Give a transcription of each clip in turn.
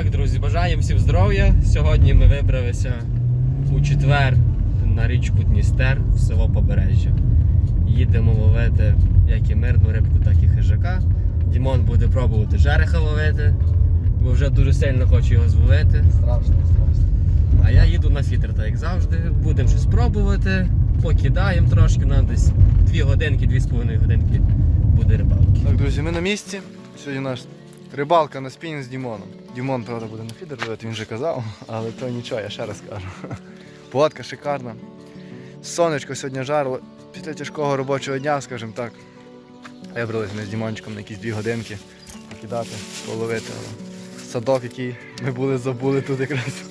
Так, друзі, бажаємо всім здоров'я. Сьогодні ми виправилися у четвер на річку Дністер в село Побережжя. Їдемо ловити як і мирну рибку, так і хижака. Дімон буде пробувати жереха ловити, бо вже дуже сильно хочу його зловити. Страшно, страшно. А я їду на фітер, так як завжди. Будемо щось пробувати, покидаємо трошки, нам десь 2 годинки, 2,5 годинки буде рибалки. Так, друзі, ми на місці. Сьогодні наш рибалка на спінінг з Дімоном. Дімон, правда, буде на фідер ловити, він вже казав, але то нічого, я ще раз кажу. Погодка шикарна. Сонечко сьогодні жарло. Після тяжкого робочого дня, скажімо так. Вибрались ми з Дімончиком на якісь дві годинки покидати, половити. Садок, який ми були забули тут якраз.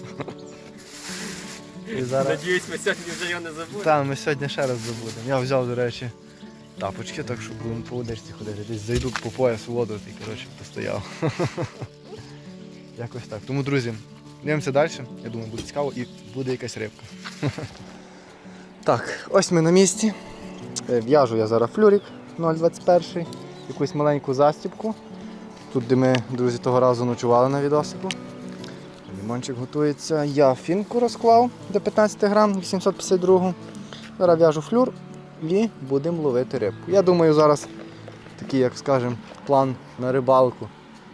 І зараз... Надіюсь, ми сьогодні вже його не забудемо. Та, ми сьогодні ще раз забудемо. Я взяв, до речі, тапочки, так що будемо по водичці ходити. Десь зайду по пояс воду і коротше постояв. Якось так. Тому, друзі, дивимося далі. Я думаю, буде цікаво і буде якась рибка. Так, ось ми на місці. Е, В'яжу я зараз флюрик 0,21, якусь маленьку застібку. Тут, де ми, друзі, того разу ночували на відосику. Лімончик готується. Я фінку розклав до 15 грам, 852. Зараз в'яжу флюр і будемо ловити рибку. Я думаю, зараз такий, як скажемо, план на рибалку.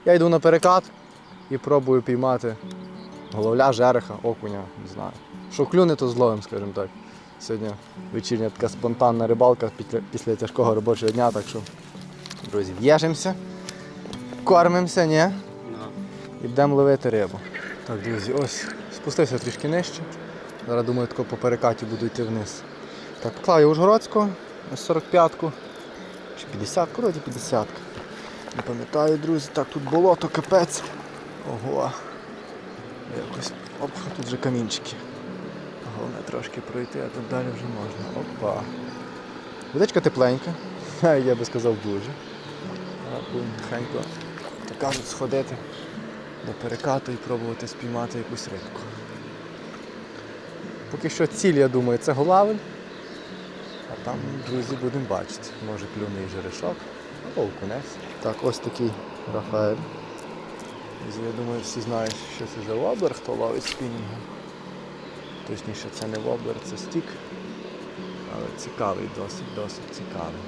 Я йду на перекат і пробую піймати головля, жереха, окуня, не знаю. Що клюне, то зловим, скажімо так. Сьогодні вечірня така спонтанна рибалка після, тяжкого робочого дня, так що, друзі, в'яжемося, кормимося, ні? І будемо ловити рибу. Так, друзі, ось спустився трішки нижче. Зараз думаю, тако по перекаті буду йти вниз. Так, поклав Ужгородську, ось 45-ку. Чи 50-ку, вроді 50 Не пам'ятаю, друзі, так тут болото, капець. Ого. Якось. Оп, тут вже камінчики. Головне трошки пройти, а тут далі вже можна. Опа. Водичка тепленька. Я би сказав дуже. Тихенько, так кажуть, сходити до перекату і пробувати спіймати якусь рибку. Поки що ціль, я думаю, це голавель. Там, друзі, будемо бачити. Може клюне і жерешок, або окунець. Так, ось такий Рафаель. Я думаю, всі знають, що це за воблер, хто ловить спінінгом. Точніше, це не воблер, це стік. Але цікавий, досить, досить цікавий.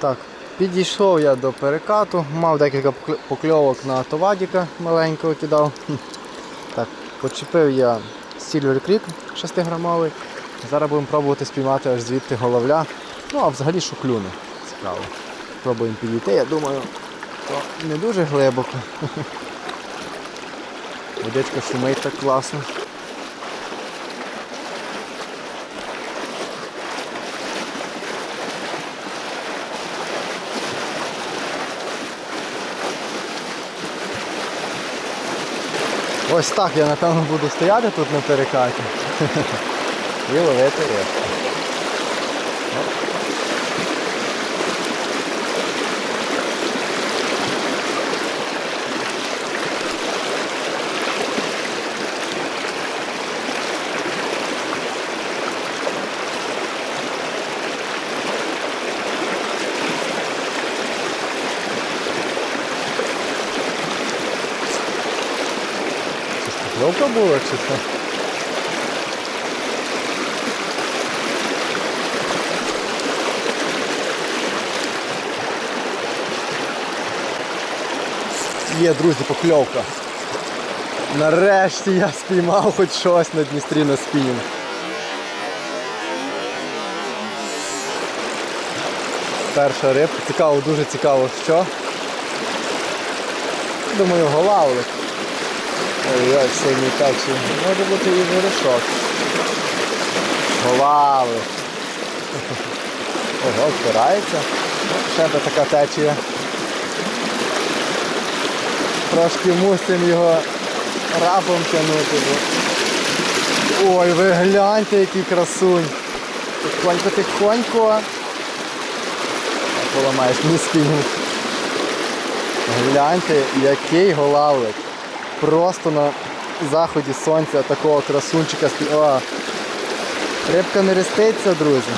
Так, підійшов я до перекату, мав декілька покльовок на товадіка маленького кидав. Так, почепив я Silver Creek 6-грамовий. Зараз будемо пробувати спіймати аж звідти головля. Ну а взагалі що клюне. Цікаво. Пробуємо підійти, я думаю, то не дуже глибоко. Водичка шумить так класно. Ось так я напевно буду стояти тут на перекаті і ловити рибку. Покльовка була чи що? Є, друзі, покльовка. Нарешті я спіймав хоч щось на Дністрі на спінінг. Перша рибка. Цікаво, дуже цікаво, що. Думаю, голавлик. Ой-ой, синій тачі. Може бути і горішок. Голави. Ого, впирається. Ще би така течія. Трошки мусимо його рабом тягнути. Бо... Ой, ви гляньте, який красунь. Тихонько, тихонько. Поламаєш мій спінінг. Гляньте, який голавлик. Просто на заході сонця такого красунчика. О, Рибка не реститься, друзі.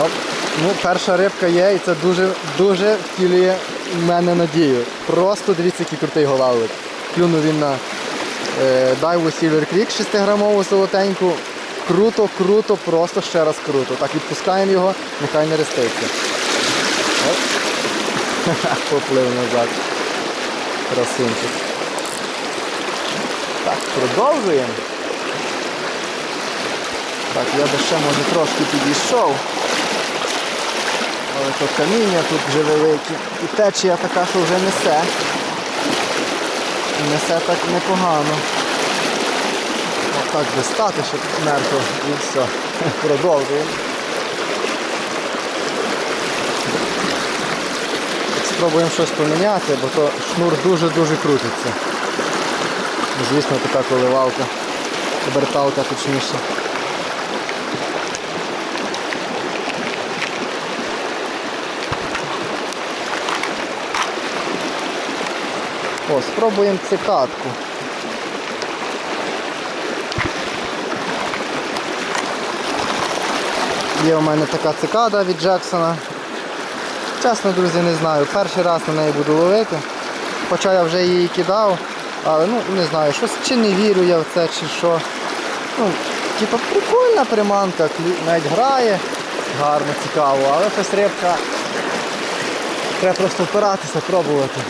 Оп. Ну, перша рибка є і це дуже дуже втілює в мене надію. Просто дивіться, який крутий голавлик. Клюнув він на е, дайву Silver Creek 6-грамову золотеньку. Круто, круто, просто ще раз круто. Так, відпускаємо його, нехай не реститься. Оп. Поплив назад. Красунчик. Так, продовжуємо. Так, я би ще може трошки підійшов. Але то каміння тут вже велике. І течія така, що вже несе. І Несе так непогано. Отак би стати, щоб мертво. І все. Продовжуємо. Спробуємо щось поміняти, бо то шнур дуже-дуже крутиться. Звісно, така коливалка. Оберталка точніше. О, спробуємо цикатку. Є у мене така цикада від Джексона. Чесно, друзі, не знаю. Перший раз на неї буду ловити. Хоча я вже її кидав, але ну не знаю, щось чи не вірю я в це, чи що. Ну, типа прикольна приманка, навіть грає гарно, цікаво, але щось рибка. Треба просто впиратися, пробувати.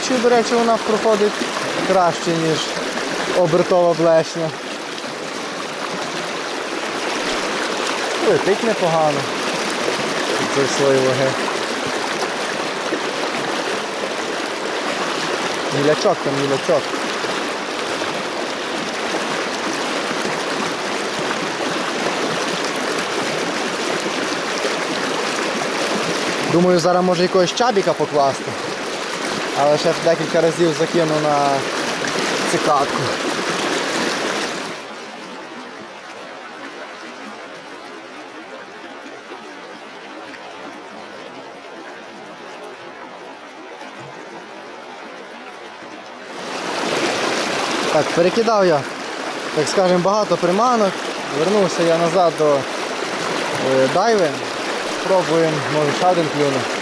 Течію, до речі, вона проходить краще, ніж обертова блешня. Летить непогано. Це свої ваги. Мілячок там, мілячок. Думаю, зараз може якогось чабіка покласти. Але ще декілька разів закину на цикатку. Так, перекидав я, так скажемо, багато приманок. Вернувся я назад до е, дайви. Спробуємо, може ще один клюне.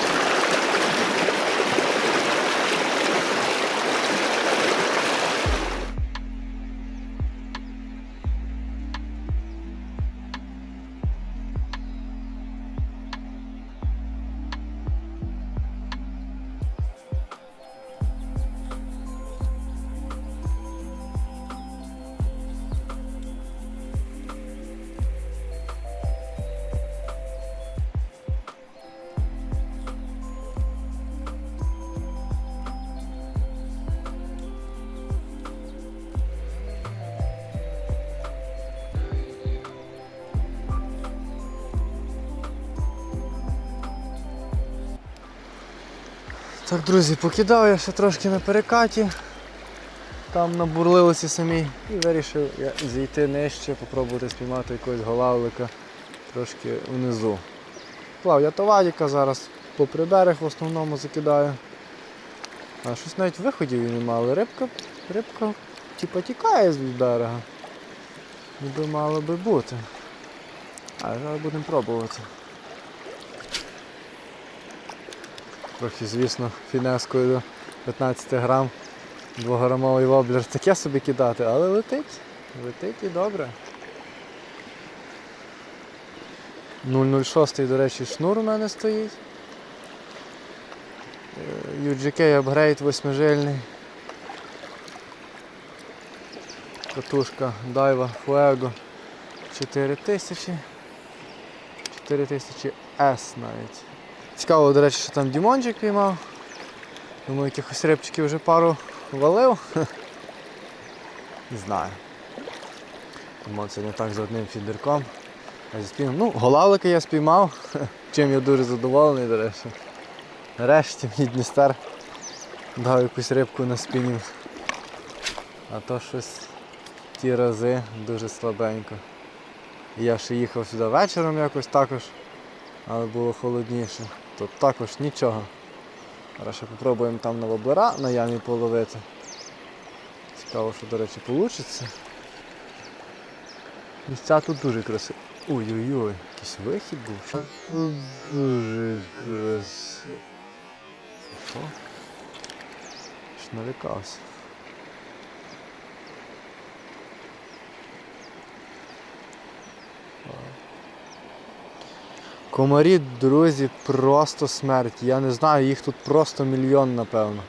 Так, друзі, покидав я ще трошки на перекаті. Там набурлилося самі і вирішив я зійти нижче, попробувати спіймати якогось голавлика трошки внизу. Плав я товадіка зараз попри берег в основному закидаю. А щось навіть виходів і нема, рибка, рибка типа тікає з берега. Ніби мало би бути. Але зараз будемо пробувати. Трохи, звісно, фінескою до 15 грам. Двограмовий воблер таке собі кидати, але летить. Летить і добре. 006, до речі, шнур у мене стоїть. Е, UGK апгрейд восьмижильний. Катушка Daiwa Fuego 4000. 4000 S навіть. Цікаво, до речі, що там Дімончик піймав. Думаю, якихось рибчиків вже пару валив. Не знаю. Дімон сьогодні так за одним фідерком. А зі спіном. Ну, голавлика я спіймав, чим я дуже задоволений, до речі. Нарешті мій Дністер дав якусь рибку на спінінг. А то щось ті рази дуже слабенько. Я ще їхав сюди вечором якось також, але було холодніше. Тут також нічого. Зараз ще попробуємо там на воблера на ямі половити. Цікаво, що, до речі, вийде. Місця тут дуже красиві. Ой-ой-ой, якийсь вихід був. Що? Дуже красиво. Що? Налякався. Комарі, друзі, просто смерть. Я не знаю, їх тут просто мільйон, напевно.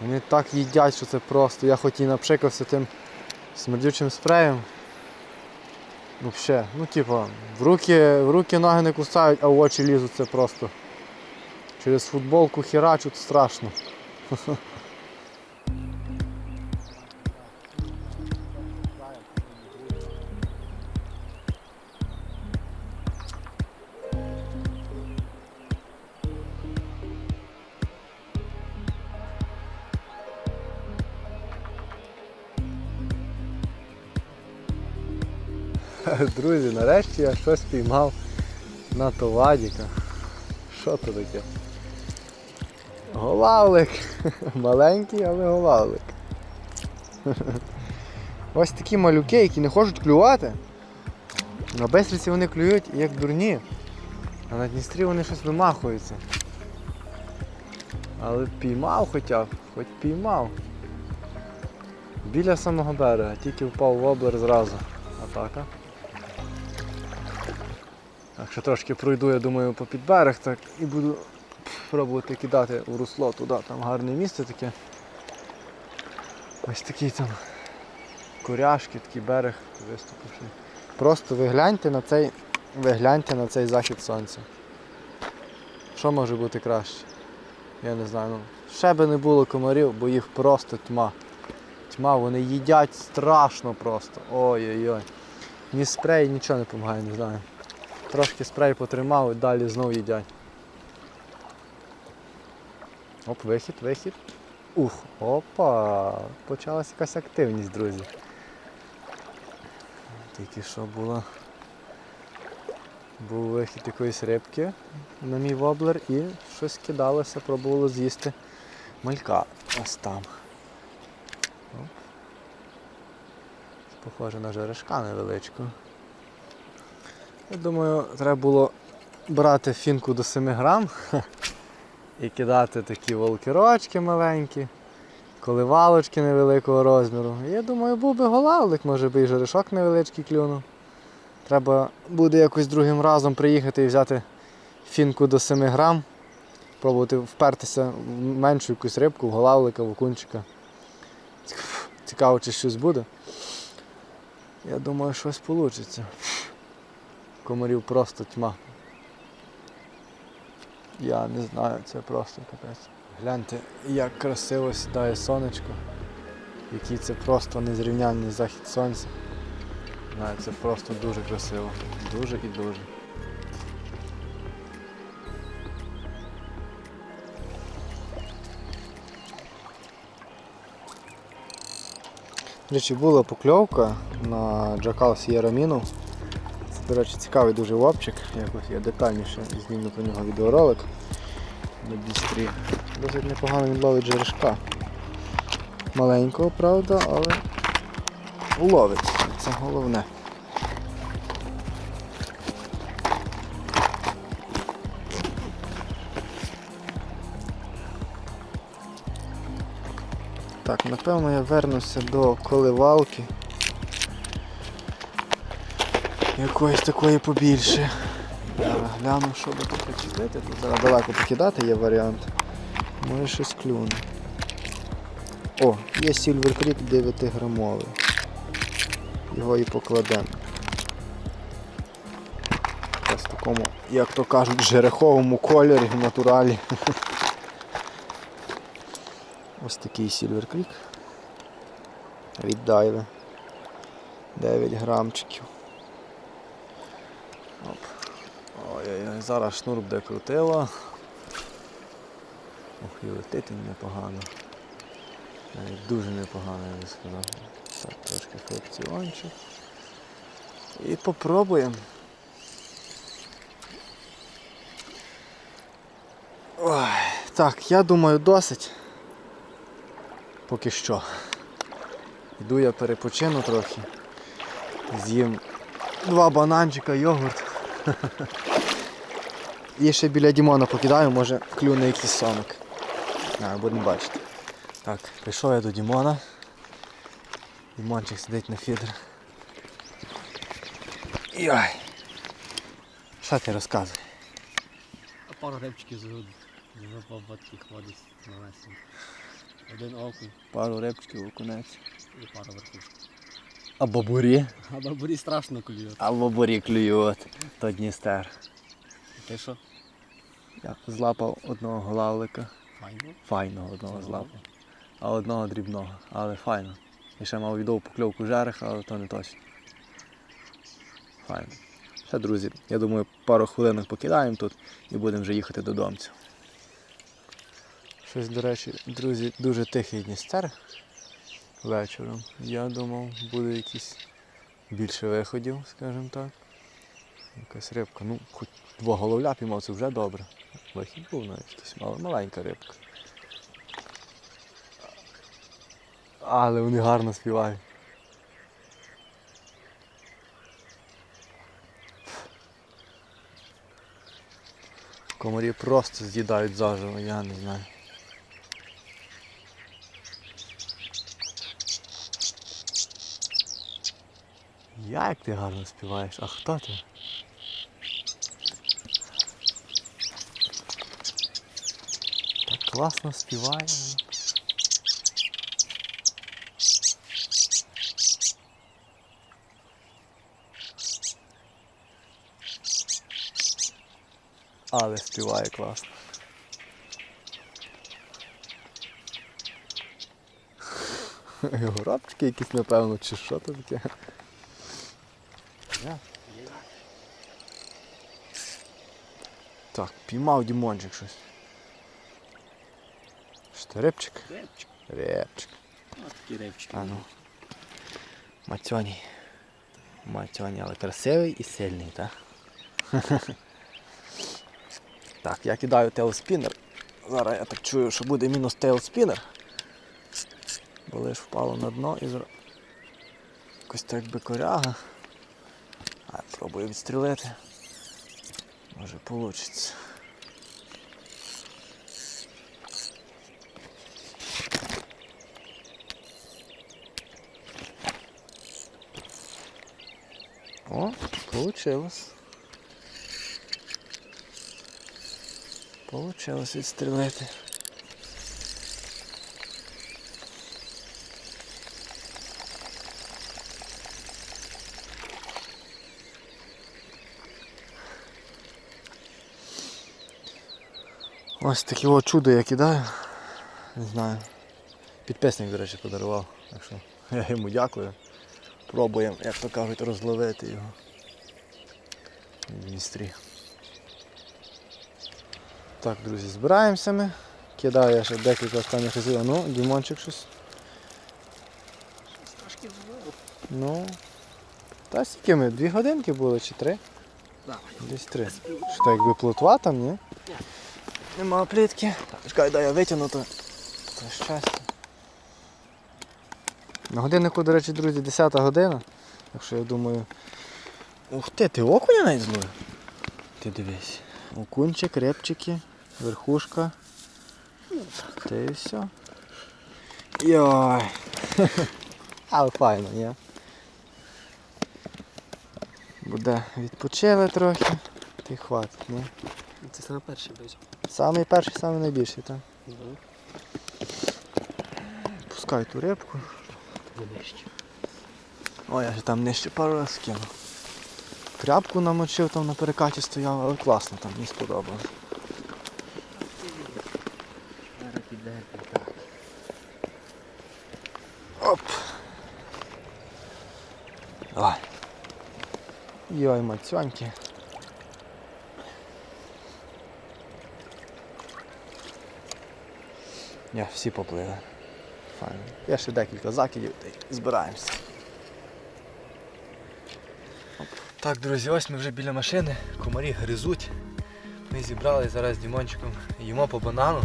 Вони так їдять, що це просто. Я хоч і напшикався тим смердючим спреєм. Ще, ну типа, в руки, в руки ноги не кусають, а в очі лізуть це просто. Через футболку херачуть страшно. Друзі, нарешті я щось піймав на товадіка. Що то таке? Голавлик. Маленький, але голавлик. Ось такі малюки, які не хочуть клювати. На Бестріці вони клюють як дурні. А на Дністрі вони щось вимахуються. Але піймав хоча б, хоч піймав. Біля самого берега, тільки впав в воблер зразу. Атака. Так трошки пройду, я думаю, по під берег так і буду пробувати кидати в русло туди. Там гарне місце таке. Ось такий там коряшки, такий берег виступивший. Просто ви гляньте на цей, ви гляньте на цей захід сонця. Що може бути краще? Я не знаю. Ну, ще би не було комарів, бо їх просто тьма. Тьма, вони їдять страшно просто. Ой-ой-ой. Ні спрей, нічого не допомагає, не знаю. Трошки спрей потримав і далі знов їдять. Оп, вихід, вихід. Ух, опа! Почалася якась активність, друзі. Тільки що було. Був вихід якоїсь рибки на мій воблер і щось кидалося, пробувало з'їсти малька. Ось там. Оп. Похоже на жерешка невеличку. Я думаю, треба було брати фінку до 7 грам і кидати такі волкерочки маленькі, коливалочки невеликого розміру. Я думаю, був би голавлик, може би і жерешок невеличкий клюнув. Треба буде якось другим разом приїхати і взяти фінку до 7 грам, пробувати впертися в меншу якусь рибку, в голавлика, в окунчика. Цікаво, чи щось буде. Я думаю, щось вийде. Комарів просто тьма. Я не знаю, це просто капець. Гляньте, як красиво сідає сонечко. Який це просто незрівнянний захід сонця. Знаю, це просто дуже красиво. Дуже і дуже. До речі, була покльовка на Джакал Sierra Minu. До речі, цікавий дуже вопчик. Якось я детальніше зніму про нього відеоролик на бістрі. Досить непогано він ловить жерешка. Маленького, правда, але ловить. Це головне. Так, напевно я вернуся до коливалки. Якоїсь такої побільше. Зараз гляну, що би тут причепити. Тут зараз далеко покидати є варіант. Може щось клюне. О, є Silver Creek 9 грамовий. Його і покладемо. В такому, як то кажуть, жереховому кольорі в натуралі. Ось такий Silver Creek. Від Дайви. 9 грамчиків. Оп. Ой-ой-ой, зараз шнур буде крутило. Ох, і летить непогано. Навіть дуже непогано, я би сказав. Так, трошки фракціончик. І попробуємо. Ой, так, я думаю, досить. Поки що. Йду я перепочину трохи. З'їм два бананчика, йогурт. І ще біля Дімона покидаю, може клюне якийсь соник. А, будемо бачити. Так, прийшов я до Дімона. Дімончик сидить на фідер. Йой. Що ти розказуй? А пару рибчиків згодом. Два батьків ходить на весні. Один окунь Пару рибчиків окунець. і пара верхушок. А бабурі? А бабурі страшно клюють. А бабурі клюють. То Дністер. Ти що? Я злапав одного голавлика. Файно? Файного одного злапав. А одного дрібного. Але файно. І ще мав відео покльовку жерех, але то не точно. Файно. Ще, друзі, я думаю, пару хвилинок покидаємо тут і будемо вже їхати додому. Щось, до речі, друзі, дуже тихий Дністер вечором. Я думав, буде якісь більше виходів, скажімо так. Якась рибка. Ну, хоч два головля піймав, це вже добре. Вихід був навіть якийсь мал- маленька рибка. Але вони гарно співають. Комарі просто з'їдають заживо, я не знаю. Як ти гарно співаєш? А хто ти? Класно співає. Але співає класно. Його рабчики якісь, напевно, чи що то таке. Так, піймав Дімончик щось. Що, це рибчик? Рибчик. Репчик. Ось такі рибчики. А ну. Матьоні. Матьоні, але красивий і сильний, так? так, я кидаю тейлспінер. Зараз я так чую, що буде мінус тейлспінер. Бо лиш впало на дно і зра... якось так би коряга. А пробую відстрілити. Може вийде. О, получилось. Получилось відстрілити. Ось таке от чудо я кидаю. Не знаю. Підписник, до речі, подарував. Так що я йому дякую. Пробуємо, як то кажуть, розловити його. В Так, друзі, збираємося ми. Кидаю я ще декілька останніх разів. А Ну, Дімончик щось. Трошки. Ну. Та скільки ми? Дві годинки були чи три? Десь три. Що так якби плотва там, ні? Ні. Нема плітки. Так, чекай, дай я витягну, то, то щастя. На годиннику, до речі, друзі, 10 година. Так що я думаю. Ух ти, ти окуня навіть зловив? Ти дивись. Окунчик, репчики, верхушка. Та і все. Йой. Але файно, ні? Буде відпочили трохи. Ти хватить, ні? Це саме перший бить. Самий перший, самий найбільший, так? Пускай ту рибку. Нижче. О, я ж там нижче пару раз кинув. Кряпку намочив, там на перекаті стояв, але класно там, мені сподобалось. Оп. Давай. Йой, мацьоньки. Ні, всі поплили. Файно. Є ще декілька закидів, та й збираємося. Так, друзі, ось ми вже біля машини, комарі гризуть. Ми зібрали зараз з Дімончиком, їмо по банану,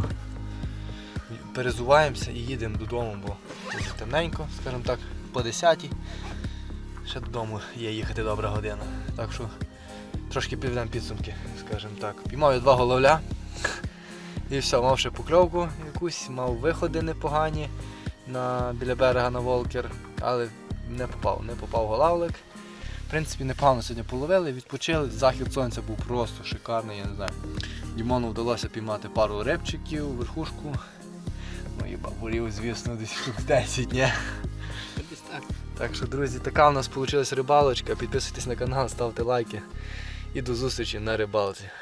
перезуваємося і їдемо додому, бо вже темненько, скажімо так, по 10 Ще додому є їхати добра година. Так що трошки підведемо підсумки, скажімо так. Піймав я два головля. І все, мав ще покльовку якусь, мав виходи непогані на, біля берега на Волкер, але не попав, не попав голавлик. В принципі, непогано сьогодні половили, відпочили. Захід сонця був просто шикарний, я не знаю. Дімону вдалося піймати пару рибчиків, верхушку. Ну і бабурів, звісно, десь штук 10, ні? Десь так. Так що, друзі, така у нас вийшла рибалочка. Підписуйтесь на канал, ставте лайки. І до зустрічі на рибалці.